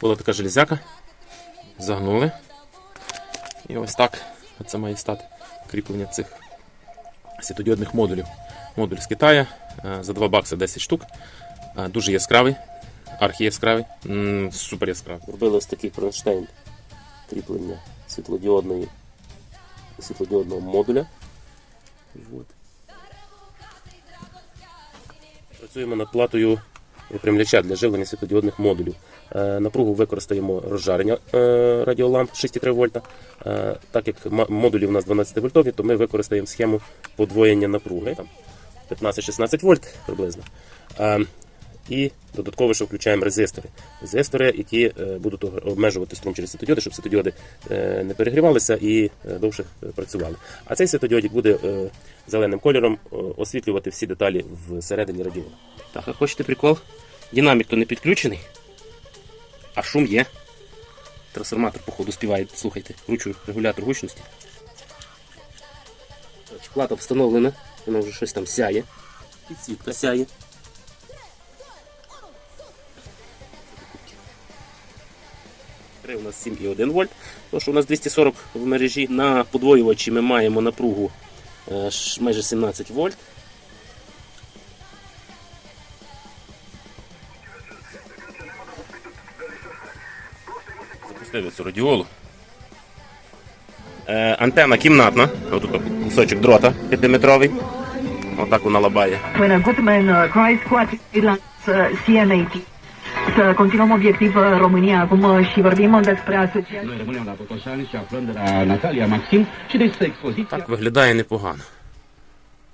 Була така железяка. Загнули. І ось так це має стати кріплення цих світодіодних модулів. Модуль з Китаю е, за 2 бакси 10 штук. Е, Дуже яскравий, архіяскравий, супер яскравий. Зробили ось такий кронштейн кріплення світлодіодної, світлодіодного модуля. От. Працюємо над платою випрямляча для живлення світлодіодних модулів. Е, Напругу використаємо розжарення е, радіоламп 6,3 вольта. Е, Так як модулі у нас 12 вольтові, то ми використаємо схему подвоєння напруги там 15-16 вольт приблизно. І додатково ще включаємо резистори. Резистори, які е, будуть обмежувати струм через світодіоди, щоб світодіоди е, не перегрівалися і е, довше працювали. А цей світодіодик буде зеленим кольором освітлювати всі деталі всередині радіола. Так, а хочете прикол? Динамік то не підключений, а шум є. Трансформатор, походу, співає, слухайте, кручу регулятор гучності. Плата встановлена, вона вже щось там сяє. Підсвітка сяє. Три у нас 7,1 вольт, тому що у нас 240 в мережі. На подвоювачі ми маємо напругу е, майже 17 вольт. Запустив цю радіолу. Е, антенна кімнатна, отут кусочок дрота 5-метровий. Отак вона лабає. Să continuăm obiectiv uh, România acum uh, și vorbim despre asociație. Noi rămânem la Cocoșani și aflăm de la Natalia Maxim și despre expoziția Так виглядає непогано.